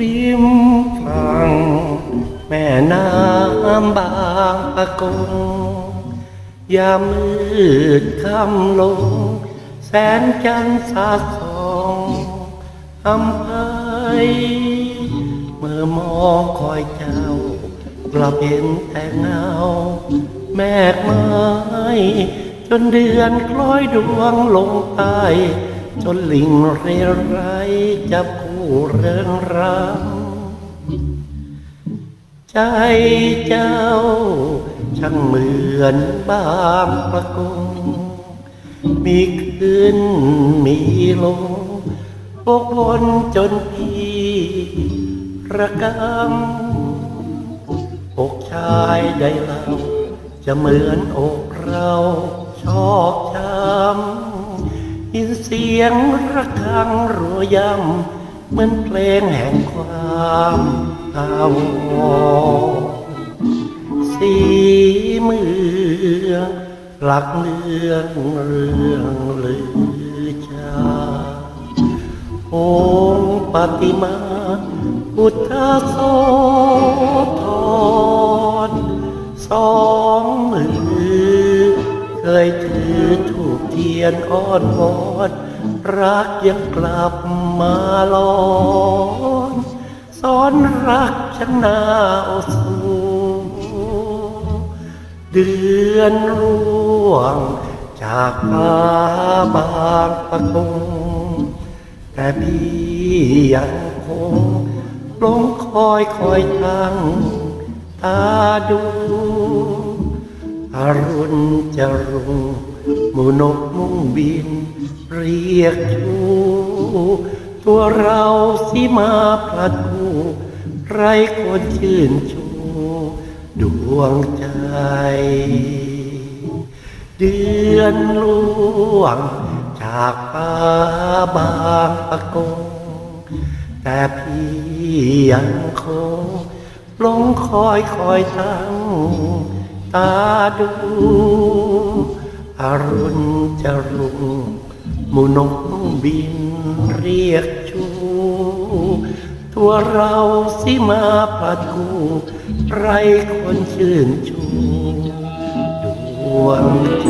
ริมฝั่งแม่น้ำบางปะกงยามมืดค่ำลง แสนจันทร์สาดส่องอำไพเมื่ อมองคอยเจ้ากลับเห็นแต่เงา แมกไม้จนเดือนคล้อยดวงลงใต้จนลิงเรไรจับคู่เริงรำใจเจ้า ช่างเหมือนบางประกง มีขึ้นมีลงพวกวนจนพี่ ระกำอกชายใดเรา จะเหมือนอกเราชอบช้ำยินเสียงระฆังรัวยำเหมือนเพลงแห่งความอาวสีเมืองหลักเมืองเรื่องลือชา องค์ปฏิมา พุทธโสธรสองมือ เคยถือถูกเทียนอ้อนวอนรักยังกลับมาลอนสอนรักฉันนาโอสูเดือนร่วงจากฟ้าบางปะกง แต่พี่ยังคงลงคอยคอยทางตาดูอรุณจะรุงหมูนกมุ่งบิน เรียกชูตัวเราสิมาพลัดคู่ไรคนชื่นชูดวงใจ เดือนล่วง จากฟ้าบางปะกง แต่พี่ยังคงลงคอยคอยตั้งตาดู อรุณจะรุงมูนกบินเรียกชู ตัวเราสิมาปัดกูไรคนชื่นชูดวงใจ